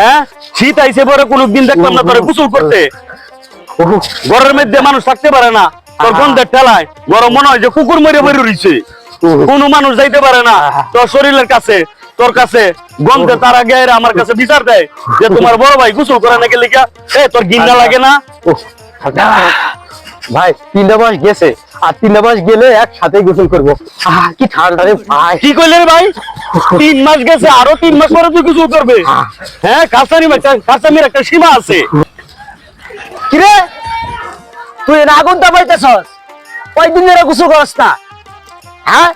হ্যাঁ? শীত পরে কোনদিন দেখলাম না করতে। ঘরের মধ্যে মানুষ থাকতে পারে না, তোর গন্ধের ঠেলায়। গরম মনে হয় যে কুকুর মরে কোনো মানুষ যাইতে পারে না, তোর শরীরের কাছে, তোর কাছে। গন্ধে তারা আগে এরা আমার কাছে বিচার দেয় যে তোমার বড় ভাই গোসল করে নাকি লিখা তোর গিন্না লাগে না? ভাই, তিনটা মাস গেছে। আর তিনটা মাস গেলে একসাথে গোসল করব। কি ঠান্ডা রে ভাই। কি কইলে রে ভাই? তিন মাস গেছে আরও তিন মাস পরে তুই গোসল করবে। হ্যাঁ একটা কাসানির একটা সীমা আছে। কিরে? তুই এর আগুন দাবাইতেছস কয়দিন ধরে গোসল করস না? হ্যাঁ?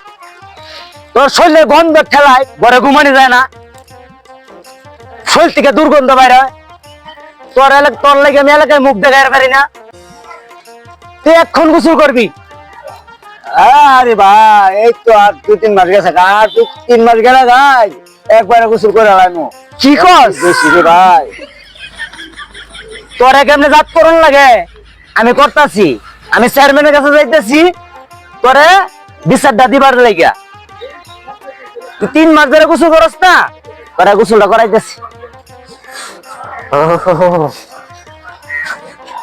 তোর শরীরের গন্ধ ঠেলায় ঘরে ঘুমানি যায় না। শরীর থেকে দুর্গন্ধ বাইরে। তোর এলাকা তোর লাগে আমি এলাকায় মুখ দেখাতে পারি না। তুই এখন গোসল করবি? আরে ভাই এই তো আর দুই তিন মাস গেছে আর দু তিন মাস গেলে গাই একবারে গোসল করে লাইমু। কি কস? বেশি রে ভাই। তোরে কেমনে জাত করন লাগে? আমি করতাছি আমি চেয়ারম্যানের কাছে যাইতেছি তোরে বিচারটা দিবার লাগিয়া। তুই তিন মাস ধরে গোসল করস না তোরা গোসলটা করাইতেছি।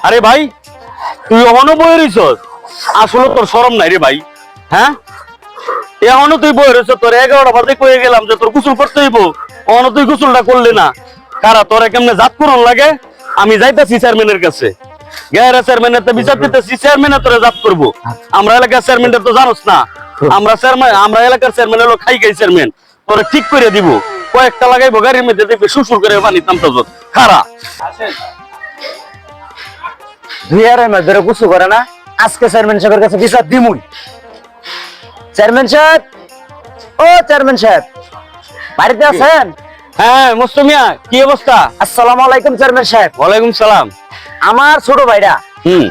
আরে ভাই তুই এখনও বয়ে রইছস আসলে তোর শরম নাই রে ভাই। হ্যাঁ? এখনও তুই বয়ে রইছ তোর এগারোটা কয়ে গেলাম যে তোর করতে হইব। তুই করলি না। কারা, তোরে কেমনে জাত করন লাগে? আমি যাইতাছি চেয়ারম্যানের কাছে। চেয়ারম্যানের তো বিচার দিতেছি চেয়ারম্যানের তোরে জাত করব। আমরা এলাকার চেয়ারম্যানটা তো জানোস না। আমরা চেয়ারম্যান, আমরা এলাকার চেয়ারম্যান হলো খাই খাই চেয়ারম্যান। তোরে ঠিক করে দিব। কয়েকটা লাগাইবো গাড়ির মধ্যে দেখবে সুসুর করে পানি তামতা খারা দুই আড়াই মাস ধরে গোসল করে না? আজকে চেয়ারম্যান সাহেবের কাছে বিচার দিমুই। চেয়ারম্যান সাহেব? ও চেয়ারম্যান সাহেব বাড়িতে আছেন? হ্যাঁ মোস্তমিয়া কি অবস্থা? আসসালামু আলাইকুম চেয়ারম্যান সাহেব। ওয়ালাইকুম সালাম। আমার ছোট ভাইরা হুম।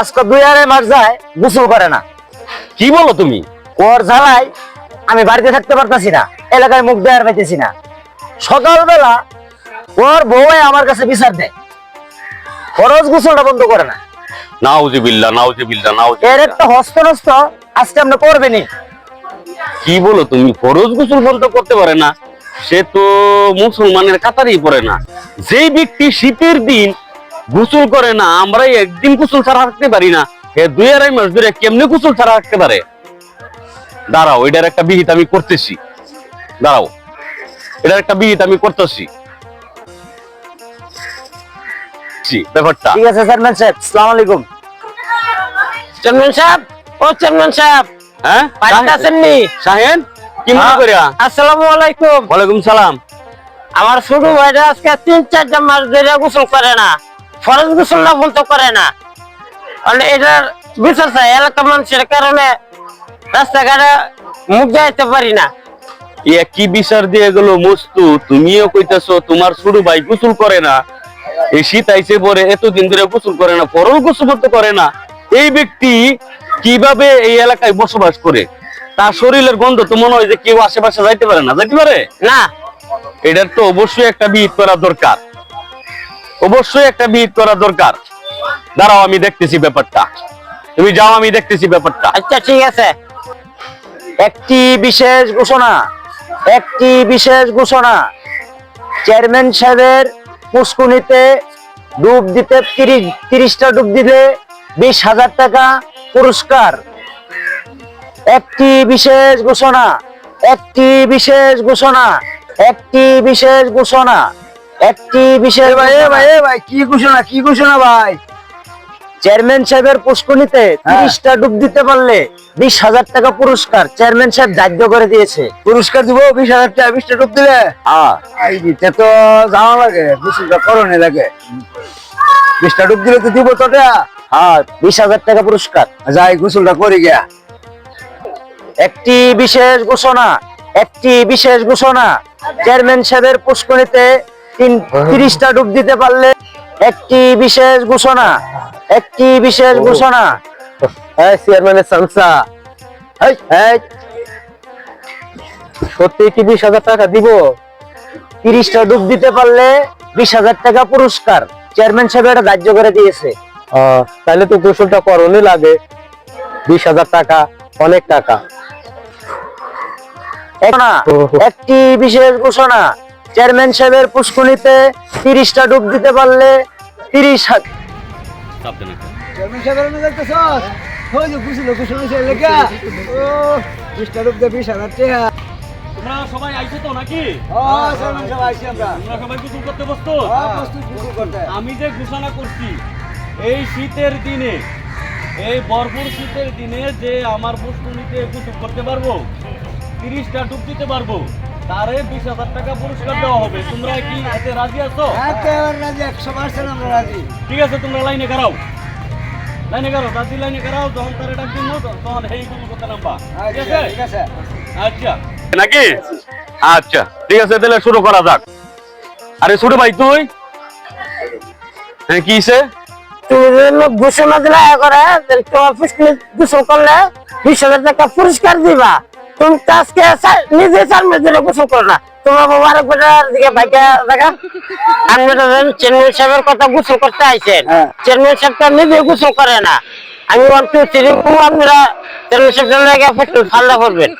আজকে দুই আড়াই মাস যায় গোসল করে না। কি বলো তুমি? ওর জ্বালায় আমি বাড়িতে থাকতে পারতাছি না এলাকায় মুখ দেয়ার পাইতেছি না। সকালবেলা ওর বউ আমার কাছে বিচার দেয়। খরচ গোসলটা বন্ধ করে না। নাউজিবিল্লাহ নাউজিবিল্লাহ নাউজ এর একটা হস্ত আজকে আপনি করবেনি কি বলো তুমি ফরজ গোসল বন্ধ করতে পারে না সে তো মুসলমানের কাতারই পড়ে না। যেই ব্যক্তি শীতের দিন গোসল করে না আমরা একদিন গোসল ছাড়া রাখতে পারি না। এ দুই আড়াই মাস ধরে কেমনে গোসল ছাড়া রাখতে পারে? দাঁড়াও এটার একটা বিহিত আমি করতেছি। দাঁড়াও এটার একটা বিহিত আমি করতেছি। ব্যাপারটা। ঠিক আছে চেয়ারম্যান সাহেব সালাম আলাইকুম। চেয়ারম্যান সাহেব ও চেয়ারম্যান সাহেব হ্যাঁ? বাড়িতে আছেননি? শাহেন কি মনে করিয়া? আসসালামু আলাইকুম। ওয়ালাইকুম সালাম। আমার ছোট ভাইরা আজকে তিন চারটা মাস ধরে গোসল করে না ফরজ গোসলটা বন্ধ করে না। মানে এটার বিচার চাই এলাকার মানুষের কারণে রাস্তাঘাটে মুখ যাইতে পারি না। এ কি বিচার দিয়ে গেল মস্তু? তুমিও কইতাছো তোমার ছোট ভাই গোসল করে না। এই শীত আইসে পরে এতদিন ধরে গোসল করে না পরল গোসল তো করে না। এই ব্যক্তি কীভাবে এই এলাকায় বসবাস করে? তার শরীরের গন্ধ তো মনে হয় যে কেউ আশেপাশে যাইতে পারে না যাইতে পারে? না। এটার তো অবশ্যই একটা বিহিত করা দরকার। অবশ্যই একটা বিহিত করা দরকার। দাঁড়াও আমি দেখতেছি ব্যাপারটা। তুমি যাও আমি দেখতেছি ব্যাপারটা। আচ্ছা ঠিক আছে। একটি বিশেষ ঘোষণা একটি বিশেষ ঘোষণা। চেয়ারম্যান সাহেবের পুষ্কুনিতে ডুব দিতে তিরিশ তিরিশটা ডুব দিলে বিশ হাজার টাকা পুরস্কার। একটি বিশেষ ঘোষণা একটি বিশেষ ঘোষণা একটি বিশেষ ঘোষণা একটি বিশেষ ভাই ভাই ভাই কি ঘোষণা কি ঘোষণা ভাই? চেয়ারম্যান সাহেবের পুষ্কনিতে তিরিশটা ডুব দিতে পারলে বিশ হাজার টাকা পুরস্কার চেয়ারম্যান সাহেব ধার্য করে দিয়েছে। পুরস্কার দিব বিশ হাজার টাকা বিশটা ডুব দিলে? দিতে তো জানা লাগে বিশটা করণে লাগে। বিশটা ডুব দিলে তো দিব তো হ্যাঁ বিশ হাজার টাকা পুরস্কার। যাই গোসলটা করি গিয়া। একটি বিশেষ ঘোষণা একটি বিশেষ ঘোষণা। চেয়ারম্যান সাহেবের পুষ্করিতে তিন তিরিশটা ডুব দিতে পারলে একটি বিশেষ ঘোষণা একটি বিশেষ ঘোষণা। হ্যাঁ চেয়ারম্যানের সামসা এই, সত্যি কি বিশ হাজার টাকা দিব? তিরিশটা ডুব দিতে পারলে বিশ হাজার টাকা পুরস্কার। চেয়ারম্যান সাহেব এটা ধার্য করে দিয়েছে। তাহলে তো গোসলটা করণই লাগে। বিশ হাজার টাকা অনেক টাকা। একটি বিশেষ ঘোষণা চেয়ারম্যান সাহেবের পুষ্কুনিতে তিরিশটা ডুব দিতে পারলে তিরিশ হাজার সাবধানে কর। চেয়ারম্যান সাহেবের দেখতেছস ওই যে গুছিল গুছিল হইছে লেখা। ও বিশটা রূপ দিয়ে বিশ হাজার টাকা। তোমরা সবাই আইছো তো নাকি? ও চেয়ারম্যান সাহেব আইছি আমরা। সবাই গোসল করতে বসতো ও, প্রস্তুত গুছিল করতে। আমি যে ঘোষণা করছি এই শীতের দিনে এই ভরপুর শীতের দিনে যে আমার পুষ্করিণীতে গোসল করতে পারব তিরিশটা ডুব দিতে পারব তারে বিশ হাজার টাকা পুরস্কার দেওয়া হবে। তোমরা কি এতে রাজি আছো? রাজি একশো পার্সেন্ট আমরা রাজি। ঠিক আছে তোমরা লাইনে কারাও লাইনে কারও দাদি লাইনে কারাও যখন তারে ডাক দিন তখন এই গুলো করতে নামবা ঠিক আচ্ছা আছে? ঠিক আছে। আচ্ছা। নাকি? আচ্ছা ঠিক আছে তাহলে শুরু করা যাক। আরে ছোট ভাই তুই? হ্যাঁ কি সে তুমি ঘোষণা দিলে করে তোমার গোসল করলে বিশ হাজার টাকা পুরস্কার দিবা। তুমি তো আজকে নিজে চার মাস ধরে গোসল করো না। তোমার বেটার দিকে ভাইকা দেখা। আমি চেয়ারম্যান সাহেবের কথা গোসল করতে আইছেন। চেয়ারম্যান সাহেব তো নিজে গোসল করে না। আমি ওয়ান টু থ্রি আপনারা চেয়ারম্যান সাহেব লেগে করবেন।